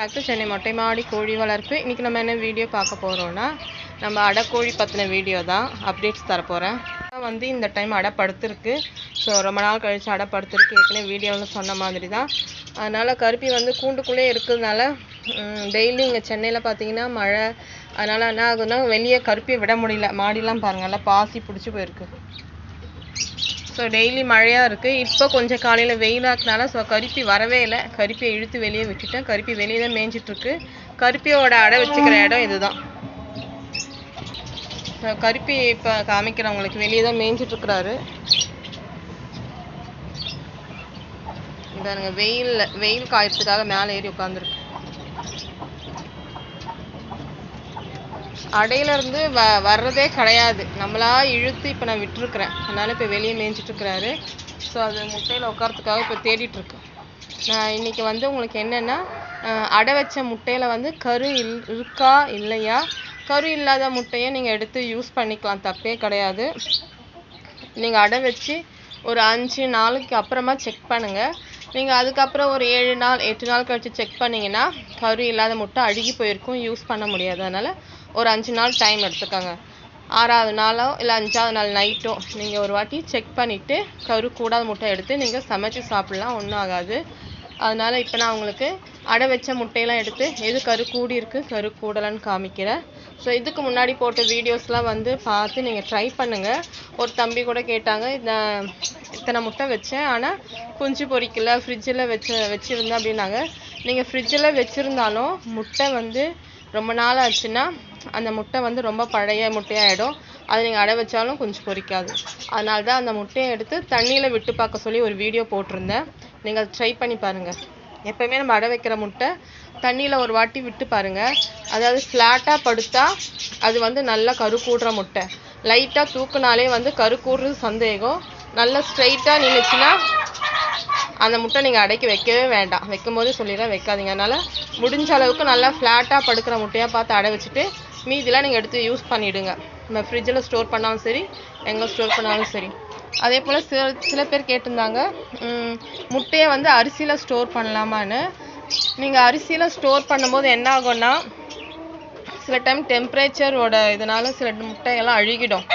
Back to Chennai மொட்டை மாடி கோழி வளர்ப்பு. இன்றைக்கி நம்ம என்ன வீடியோ பார்க்க போகிறோன்னா நம்ம அடைக்கோழி பற்றின வீடியோ தான் அப்டேட்ஸ் தரப்போகிறேன் வந்து இந்த டைம் அடை ஸோ ரொம்ப நாள் கழித்து அடை படுத்திருக்கு. ஏற்கனவே வீடியோவில் சொன்ன மாதிரி தான் அதனால் கருப்பி வந்து கூண்டுக்குள்ளே இருக்கிறதுனால டெய்லி இங்கே சென்னையில் பார்த்தீங்கன்னா மழை அதனால் என்ன ஆகுதுன்னா வெளியே கருப்பியை விட முடியல. மாடிலாம் பாருங்கள்ல பாசி பிடிச்சி போயிருக்கு. ஸோ டெய்லி மழையாக இருக்குது இப்போ கொஞ்சம் காலையில் வெயிலாக்குனால ஸோ கருப்பி வரவே இல்லை. கருப்பியை இழுத்து வெளியே விட்டுட்டேன். கருப்பி வெளியே தான் மேய்ஞ்சிட்ருக்கு. கருப்பியோட அடை வச்சுக்கிற இடம் இதுதான். ஸோ கருப்பி இப்போ காமிக்கிறவங்களுக்கு வெளியே தான் மேய்ஞ்சிட்ருக்குறாரு. இதானுங்க வெயிலில் வெயில் காயத்துக்காக மேலே ஏறி உட்காந்துருக்கு. அடையில இருந்து வ வர்றதே கிடையாது. நம்மளா இழுத்து இப்போ நான் விட்டுருக்குறேன். அதனால இப்போ வெளியே மேய்ஞ்சிட்டு இருக்கிறாரு ஸோ அது முட்டையில் உட்காரத்துக்காக இப்போ தேடிட்டு நான் இன்னைக்கு வந்து உங்களுக்கு என்னென்னா அடை வச்ச முட்டையில் வந்து கரு இல் இருக்கா இல்லையா? கரு இல்லாத முட்டையை நீங்கள் எடுத்து யூஸ் பண்ணிக்கலாம். தப்பே கிடையாது. நீங்கள் அடை வச்சு ஒரு அஞ்சு நாளுக்கு அப்புறமா செக் பண்ணுங்கள் நீங்கள் அதுக்கப்புறம் ஒரு ஏழு நாள் எட்டு நாள் கழிச்சு செக் பண்ணிங்கன்னா கரு இல்லாத முட்டை அழுகி போயிருக்கும். யூஸ் பண்ண முடியாது. அதனால் ஒரு அஞ்சு நாள் டைம் எடுத்துக்கோங்க. ஆறாவது நாளோ இல்லை அஞ்சாவது நாள் நைட்டோ நீங்கள் ஒரு வாட்டி செக் பண்ணிவிட்டு கரு கூடாத முட்டை எடுத்து நீங்கள் சமைச்சு சாப்பிட்லாம் ஒன்றும் ஆகாது. அதனால் இப்போ நான் உங்களுக்கு அடை வச்ச முட்டையெல்லாம் எடுத்து எது கரு கூடி இருக்குது கரு கூடலன்னு காமிக்கிறேன். ஸோ இதுக்கு முன்னாடி போட்ட வீடியோஸ்லாம் வந்து பார்த்து நீங்கள் ட்ரை பண்ணுங்கள் ஒரு தம்பி கூட கேட்டாங்க இந்த இத்தனை முட்டை வச்சேன் ஆனால் குஞ்சு பொரிக்கல ஃப்ரிட்ஜில் வச்சு வச்சுருந்தேன் அப்படின்னாங்க. நீங்கள் ஃப்ரிட்ஜில் வச்சுருந்தாலும் முட்டை வந்து ரொம்ப நாள் ஆச்சுன்னா அந்த முட்டை வந்து ரொம்ப பழைய முட்டையாகிடும் அதை நீங்கள் அடை வச்சாலும் கொஞ்சம் பொரிக்காது அதனால தான் அந்த முட்டையை எடுத்து தண்ணியில் விட்டு பார்க்க சொல்லி ஒரு வீடியோ போட்டிருந்தேன். நீங்கள் அதை ட்ரை பண்ணி பாருங்கள் எப்போவுமே நம்ம அடை வைக்கிற முட்டை தண்ணியில் ஒரு வாட்டி விட்டு பாருங்கள் அதாவது ஃப்ளாட்டாக படுத்தா அது வந்து நல்லா கரு கூடுற முட்டை லைட்டாக தூக்குனாலே வந்து கரு கூடுறது சந்தேகம். நல்லா ஸ்ட்ரைட்டாக நின்றுச்சுன்னா அந்த முட்டை நீங்கள் அடைக்கி வைக்கவே வேண்டாம். வைக்கும் போது சொல்லிடுறேன் வைக்காதீங்க. அதனால் முடிஞ்ச அளவுக்கு நல்லா ஃப்ளாட்டாக படுக்கிற முட்டையாக பார்த்து அடை வச்சுட்டு மீதிலாம் நீங்கள் எடுத்து யூஸ் பண்ணிவிடுங்க நம்ம ஃப்ரிட்ஜில் ஸ்டோர் பண்ணாலும் சரி எங்கே ஸ்டோர் பண்ணாலும் சரி. அதே போல் சில சில பேர் கேட்டிருந்தாங்க முட்டையை வந்து அரிசியில் ஸ்டோர் பண்ணலாமான்னு. நீங்கள் அரிசியில் ஸ்டோர் பண்ணும்போது என்ன ஆகும்னா சில டைம் டெம்பரேச்சரோட இதனால் சில முட்டையெல்லாம் அழுகிடும்.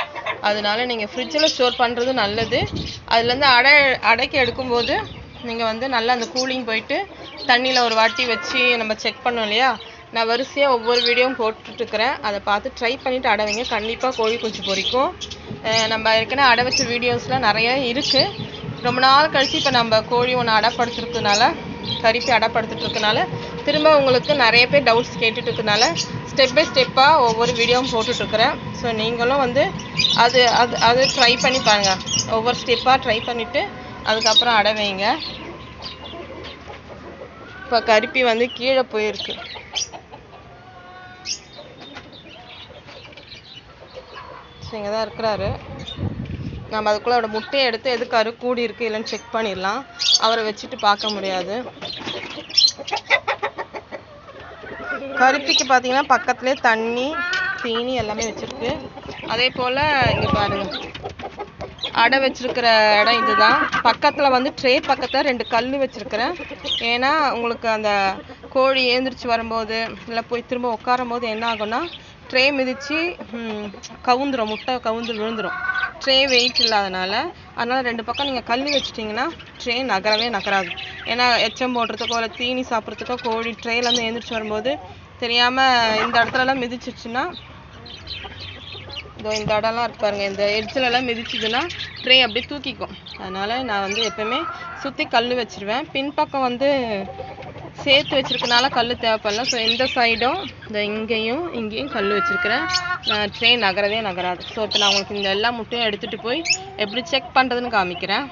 அதனால நீங்கள் ஃப்ரிட்ஜில் ஸ்டோர் பண்ணுறது நல்லது. அதுலேருந்து அடை அடைக்கி எடுக்கும்போது நீங்கள் வந்து நல்லா அந்த கூலிங் போயிட்டு தண்ணியில் ஒரு வாட்டி வச்சு நம்ம செக் பண்ணோம் இல்லையா? நான் வரிசையாக ஒவ்வொரு வீடியோவும் போட்டுட்ருக்கிறேன் அதை பார்த்து ட்ரை பண்ணிவிட்டு அடவைங்க கண்டிப்பாக கோழி குஞ்சு பொறிக்கும் நம்ம ஏற்கனவே அடை வச்ச வீடியோஸ்லாம் நிறைய இருக்குது ரொம்ப நாள் கழித்து இப்போ நம்ம கோழி ஒன்று அடைப்படுத்துறதுனால கறிப்பி அடைப்படுத்திட்டுருக்கனால திரும்ப உங்களுக்கு நிறைய பேர் டவுட்ஸ் கேட்டுட்டு இருக்கனால ஸ்டெப் பை ஸ்டெப்பாக ஒவ்வொரு வீடியோவும் போட்டுட்ருக்குறேன் ஸோ நீங்களும் வந்து அது அது அது ட்ரை பண்ணி பாருங்கள் ஒவ்வொரு ஸ்டெப்பாக ட்ரை பண்ணிவிட்டு அதுக்கப்புறம் அடை வைங்க. இப்போ கருப்பி வந்து கீழே போயிருக்கு. இங்கே தான் இருக்கிறாரு. நம்ம அதுக்குள்ள அவரோட முட்டையை எடுத்து எதுக்காரு கூடி இருக்கு இல்லைன்னு செக் பண்ணிடலாம். அவரை வச்சுட்டு பார்க்க முடியாது. கருப்பிக்கு பார்த்தீங்கன்னா பக்கத்துலேயே தண்ணி தீனி எல்லாமே வச்சிருக்கு. அதே போல் இங்கே பாருங்கள் அடை வச்சிருக்கிற இடம் இதுதான். பக்கத்தில் வந்து ட்ரே பக்கத்தில் ரெண்டு கல் வச்சிருக்கிறேன். ஏன்னா உங்களுக்கு அந்த கோழி ஏந்திரிச்சு வரும்போது இல்லை போய் திரும்ப உட்காரும் போது என்ன ஆகும்னா ட்ரே மிதித்து கவுந்துரும். முட்டை கவுந்து விழுந்துடும் ட்ரே வெயிட் இல்லாதனால. அதனால் ரெண்டு பக்கம் நீங்கள் கல் வச்சிட்டிங்கன்னா ட்ரே நகரவே நகராது. ஏன்னா எச்சம் போடுறதுக்கோ இல்லை தீனி சாப்பிட்றதுக்கோ கோழி ட்ரேலேருந்து எழுந்திரிச்சு வரும்போது தெரியாமல் இந்த இடத்துலலாம் மிதிச்சிருச்சுன்னா இதோ இந்த இடம்லாம் இருக்கு பாருங்க இந்த எட்ஜிலலாம் மிதிச்சுதுன்னா ட்ரே அப்படியே தூக்கிக்கும். அதனால் நான் வந்து எப்போயுமே சுற்றி கல் வச்சிருவேன். பின்பக்கம் வந்து சேர்த்து வச்சிருக்கனால கல் தேவைப்படல. ஸோ இந்த சைடும் இந்த இங்கேயும் இங்கேயும் கல் வச்சுருக்கிறேன். ட்ரெயின் நகரவே நகராது ஸோ இப்போ நான் உங்களுக்கு இந்த எல்லா முட்டையும் எடுத்துகிட்டு போய் எப்படி செக் பண்ணுறதுன்னு காமிக்கிறேன்.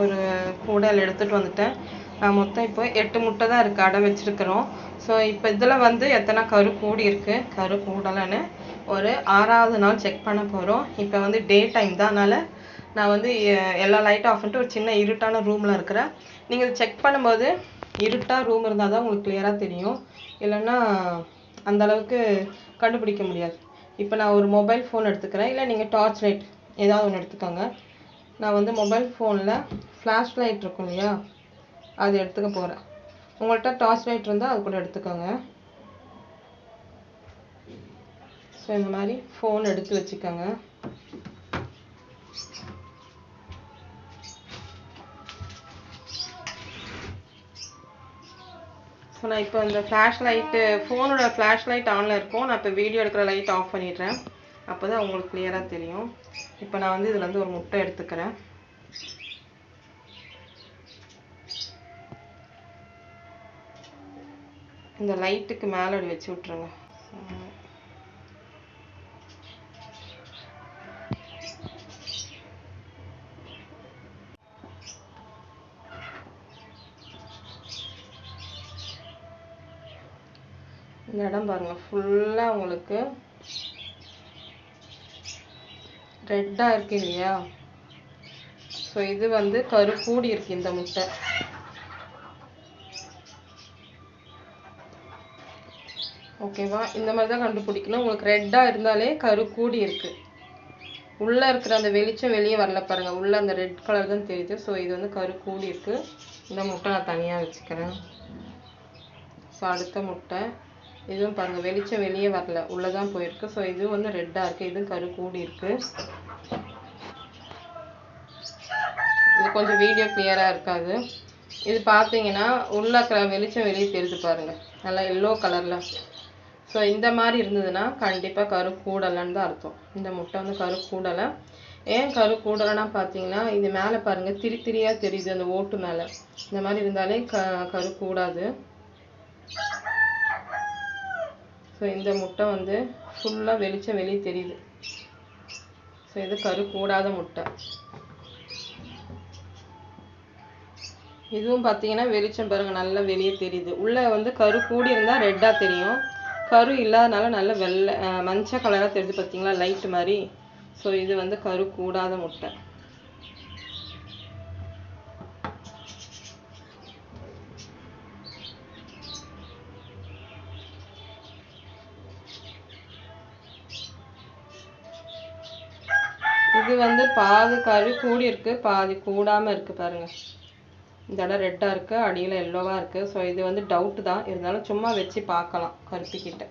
ஒரு கூடல் எடுத்துகிட்டு வந்துட்டேன். நான் மொத்தம் இப்போ எட்டு முட்டை தான் இருக்குது அடை வச்சுருக்கிறோம். ஸோ இப்போ இதில் வந்து எத்தனை கரு கூடி இருக்குது கரு கூடலைன்னு ஒரு ஆறாவது நாள் செக் பண்ண போகிறோம் இப்போ வந்து டே டைம் தான். அதனால் நான் வந்து எல்லா லைட்டும் ஆஃப் பண்ணிட்டு ஒரு சின்ன இருட்டான ரூமில் இருக்கிறேன். நீங்கள் செக் பண்ணும்போது இருட்டாக ரூம் இருந்தால் தான் உங்களுக்கு கிளியராக தெரியும். இல்லைன்னா அந்த அளவுக்கு கண்டுபிடிக்க முடியாது. இப்போ நான் ஒரு மொபைல் ஃபோன் எடுத்துக்கிறேன். இல்லை நீங்கள் டார்ச் லைட் ஏதாவது ஒன்று எடுத்துக்கோங்க. நான் வந்து மொபைல் ஃபோனில் ஃப்ளாஷ் லைட் இருக்கும் இல்லையா? அது எடுத்துக்க போகிறேன் உங்கள்கிட்ட டார்ச் லைட் இருந்தால் அது கூட எடுத்துக்கோங்க. ஸோ இந்த மாதிரி ஃபோன் எடுத்து வச்சுக்கோங்க. ஸோ நான் இப்போ இந்த ஃப்ளாஷ் லைட்டு ஃபோனோட ஃப்ளாஷ் லைட் ஆனில் இருக்கும். நான் இப்போ வீடியோ எடுக்கிற லைட் ஆஃப் பண்ணிடுறேன். அப்போ தான் உங்களுக்கு கிளியராக தெரியும். இப்போ நான் வந்து இதில் வந்து ஒரு முட்டை எடுத்துக்கிறேன். இந்த லைட்டுக்கு மேலே அப்படி வச்சு விட்ருங்க இந்த பாருங்கள் பாருங்க ஃபுல்லாக உங்களுக்கு. ரெட்டாக இருக்கு இல்லையா? ஸோ இது வந்து கரு கூடி இருக்கு இந்த முட்டை. ஓகேவா இந்த மாதிரி தான் கண்டுபிடிக்கணும். உங்களுக்கு ரெட்டாக இருந்தாலே கரு கூடி இருக்கு. உள்ளே இருக்கிற அந்த வெளிச்சம் வெளியே வரல பாருங்க. உள்ள அந்த ரெட் கலர் தான் தெரியுது. ஸோ இது வந்து கரு கூடி இருக்கு. இந்த முட்டை நான் தனியாக வச்சுக்கிறேன். ஸோ அடுத்த முட்டை. இதுவும் பாருங்க வெளிச்சம் வெளியே வரல. உள்ளதான் போயிருக்கு. ஸோ இது வந்து ரெட்டாக இருக்கு. இதுவும் கரு கூடி இருக்கு. இது கொஞ்சம் வீடியோ கிளியராக இருக்காது. இது பார்த்தீங்கன்னா உள்ள வெளிச்சம் வெளியே தெரிஞ்சு பாருங்க. நல்லா எல்லோ கலர்ல ஸோ இந்த மாதிரி இருந்ததுன்னா கண்டிப்பாக கரு கூடலைன்னு தான் அர்த்தம். இந்த முட்டை வந்து கரு கூடலை. ஏன் கரு கூடலைன்னா பார்த்தீங்கன்னா இது மேலே பாருங்க திரி திரியா தெரியுது அந்த ஓட்டு மேலே. இந்த மாதிரி இருந்தாலே க கரு கூடாது. ஸோ இந்த முட்டை வந்து ஃபுல்லாக வெளிச்சம் வெளியே தெரியுது. ஸோ இது கரு கூடாத முட்டை. இதுவும் பார்த்தீங்கன்னா வெளிச்சம் பாருங்கள் நல்லா வெளியே தெரியுது. உள்ளே வந்து கரு கூடி இருந்தால் ரெட்டாக தெரியும். கரு இல்லாதனால நல்ல வெள்ளை மஞ்சள் கலராக தெரியுது பார்த்தீங்களா லைட் மாதிரி. ஸோ இது வந்து கரு கூடாத முட்டை. இது வந்து பாதி கரு கூடி இருக்கு. பாதி கூடாம இருக்கு பாருங்க. இந்த இடம் ரெட்டா இருக்கு. அடியில எல்லோவா இருக்கு. ஸோ இது வந்து டவுட் தான். இருந்தாலும் சும்மா வச்சு பார்க்கலாம். கருப்பிக்கிட்ட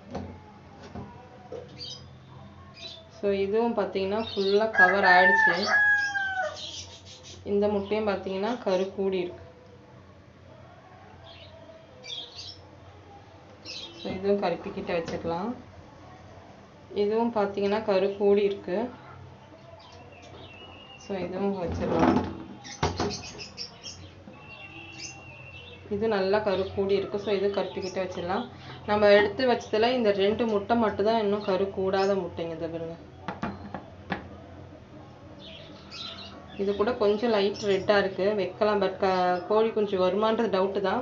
ஸோ இதுவும் பார்த்தீங்கன்னா ஃபுல்லாக கவர் ஆயிடுச்சு. இந்த முட்டையும் பார்த்தீங்கன்னா கரு கூடி இருக்கு. ஸோ இதுவும் கருப்பிக்கிட்ட வச்சுக்கலாம். இதுவும் பார்த்தீங்கன்னா கரு கூடி இருக்கு. ஸோ இதுவும் வச்சிடலாம் இது நல்லா கரு கூடி இருக்கு. ஸோ இது கருப்பிக்கிட்ட வச்சிடலாம். நம்ம எடுத்து வச்சதுல இந்த ரெண்டு முட்டை மட்டும்தான் இன்னும் கரு கூடாத முட்டைங்க இதை பாருங்க. இது கூட கொஞ்சம் லைட் ரெட்டாக இருக்கு. வைக்கலாம் பட் க கோழி குஞ்சு வருமான்றது டவுட்டு தான்.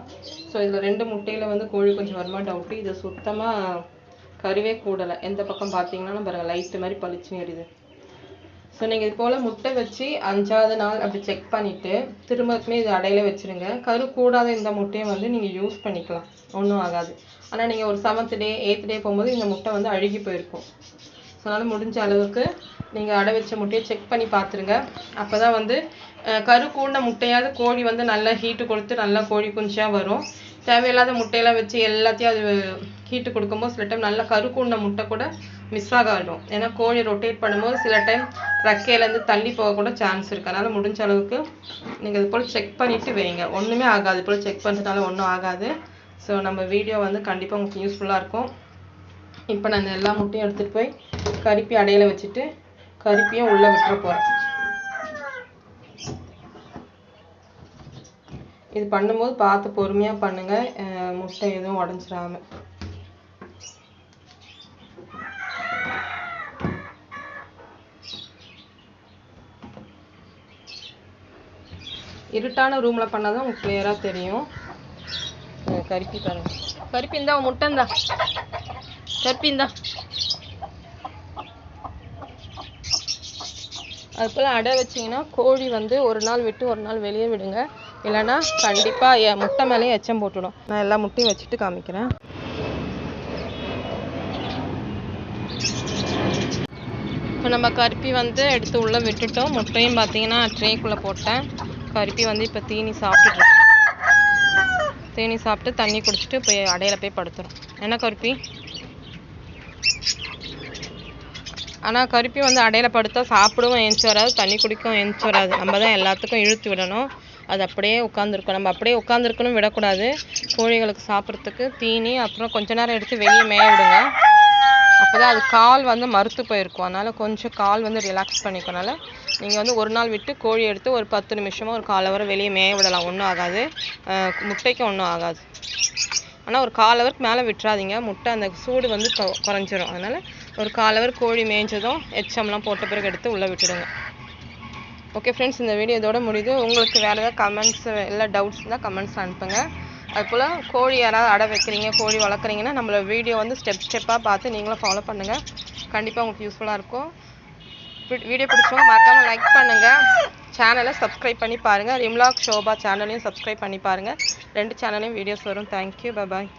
ஸோ இதில் ரெண்டு முட்டையில வந்து கோழி குஞ்சு வருமா டவுட்டு இது சுத்தமாக கருவே கூடலை. எந்த பக்கம் பார்த்தீங்கன்னா பாருங்க லைட் மாதிரி பளிச்சுன்னு எரியுது. ஸோ நீங்கள் இது போல் முட்டை வச்சு அஞ்சாவது நாள் அப்படி செக் பண்ணிவிட்டு திரும்பக்குமே இது அடையில் வச்சிருங்க. கரு கூடாத இந்த முட்டையை வந்து நீங்கள் யூஸ் பண்ணிக்கலாம். ஒன்றும் ஆகாது. ஆனால் நீங்கள் ஒரு செவன்த் டே எயித் டே போகும்போது இந்த முட்டை வந்து அழுகி போயிருக்கும். ஸோ அதனால் முடிஞ்ச அளவுக்கு நீங்கள் அடை வச்ச முட்டையை செக் பண்ணி பார்த்துருங்க. அப்போ தான் வந்து அஹ், கரு கூண்ட முட்டையாவது கோழி வந்து நல்லா ஹீட்டு கொடுத்து நல்லா கோழி குஞ்சாக வரும். தேவையில்லாத முட்டையெல்லாம் வச்சு எல்லாத்தையும் அது ஹீட்டு கொடுக்கும்போது சில டைம் நல்லா கரு கூண்ட முட்டை கூட மிஸ் ஆகிடும் ஏன்னா கோழி ரொட்டேட் பண்ணும்போது சில டைம் ரெக்கையிலேருந்து தள்ளி போக கூட சான்ஸ் இருக்கு. அதனால் முடிஞ்ச அளவுக்கு நீங்கள் இது போல் செக் பண்ணிவிட்டு வைங்க. ஒன்றுமே ஆகாது. இது போல் செக் பண்ணுறதுனால ஒன்றும் ஆகாது. ஸோ நம்ம வீடியோ வந்து கண்டிப்பாக உங்களுக்கு யூஸ்ஃபுல்லாக இருக்கும். இப்போ நான் இந்த எல்லா முட்டையும் எடுத்துகிட்டு போய் கருப்பி அடையில வச்சுட்டு கருப்பியும் உள்ளே விட்டுற போகிறேன் இது பண்ணும்போது பார்த்து பொறுமையாக பண்ணுங்க. முட்டை எதுவும் உடஞ்சிடாமல் இருட்டான ரூம்ல பண்ணாதான் உங்களுக்கு கிளியராக தெரியும். கருப்பி பாருங்க. கருப்பி இந்தா உன் முட்டை இந்தா. கருப்பி இந்தா. அது போல் அடை வச்சீங்கன்னா கோழி வந்து ஒரு நாள் விட்டு ஒரு நாள் வெளியே விடுங்க. இல்லைன்னா கண்டிப்பாக என் முட்டை மேலேயும் எச்சம் போட்டுடும். நான் எல்லா முட்டையும் வச்சுட்டு காமிக்கிறேன். இப்போ நம்ம கருப்பி வந்து எடுத்து உள்ளே விட்டுட்டோம். முட்டையும் பார்த்தீங்கன்னா ட்ரேக்குள்ளே போட்டேன். கருப்பி வந்து இப்போ தீனி சாப்பிட்டுட்டு தீனி சாப்பிட்டு தண்ணி குடிச்சிட்டு போய் அடையில போய் படுத்துரும். என்ன கருப்பி? ஆனால் கருப்பி வந்து அடையில படுத்தா சாப்பிடவும் எழுந்துச்சி வராது தண்ணி குடிக்கவும் எழுந்துச்சி வராது. நம்ம தான் எல்லாத்துக்கும் இழுத்து விடணும். அது அப்படியே உட்காந்துருக்கும் நம்ம அப்படியே உட்காந்துருக்கணும் விடக்கூடாது. கோழிகளுக்கு சாப்பிட்றதுக்கு தீனி அப்புறம் கொஞ்ச நேரம் எடுத்து வெளியே மேய விடுங்க. அப்பதான் அது கால் வந்து மறுத்து போயிருக்கும். அதனால கொஞ்சம் கால் வந்து ரிலாக்ஸ் பண்ணிக்கனால நீங்கள் வந்து ஒரு நாள் விட்டு கோழி எடுத்து ஒரு பத்து நிமிஷமா ஒரு கால் ஹவர் வெளியே மேய விடலாம். ஒன்றும் ஆகாது. அஹ் முட்டைக்கும் ஒன்றும் ஆகாது. ஆனால் ஒரு கால் ஹவருக்கு மேலே விட்டுறாதீங்க. முட்டை அந்த சூடு வந்து கொ- குறைஞ்சிரும். அதனால ஒரு கால் ஹவர் கோழி மேய்ஞ்சதும் எச்சம்லாம் போட்ட பிறகு எடுத்து உள்ளே விட்டுடுங்க. ஓகே ஃப்ரெண்ட்ஸ் இந்த வீடியோ இதோட முடியுது. உங்களுக்கு வேறு ஏதாவது கமெண்ட்ஸ் இல்லை டவுட்ஸ் இருந்தால் கமெண்ட்ஸ் அனுப்புங்க. அதுபோல் கோழி யாராவது அடை வைக்கிறீங்க கோழி வளர்க்குறீங்கன்னா நம்மளோட வீடியோ வந்து ஸ்டெப் ஸ்டெப்பாக பார்த்து நீங்களும் ஃபாலோ பண்ணுங்கள் கண்டிப்பாக உங்களுக்கு யூஸ்ஃபுல்லாக இருக்கும். வீடியோ பிடிச்சவங்க மறக்காமல் லைக் பண்ணுங்கள் சேனலை சப்ஸ்கிரைப் பண்ணி பாருங்கள் ரிம்லாக் ஷோபா சேனலையும் சப்ஸ்கிரைப் பண்ணி பாருங்கள் ரெண்டு சேனலையும் வீடியோஸ் வரும். Thank you bye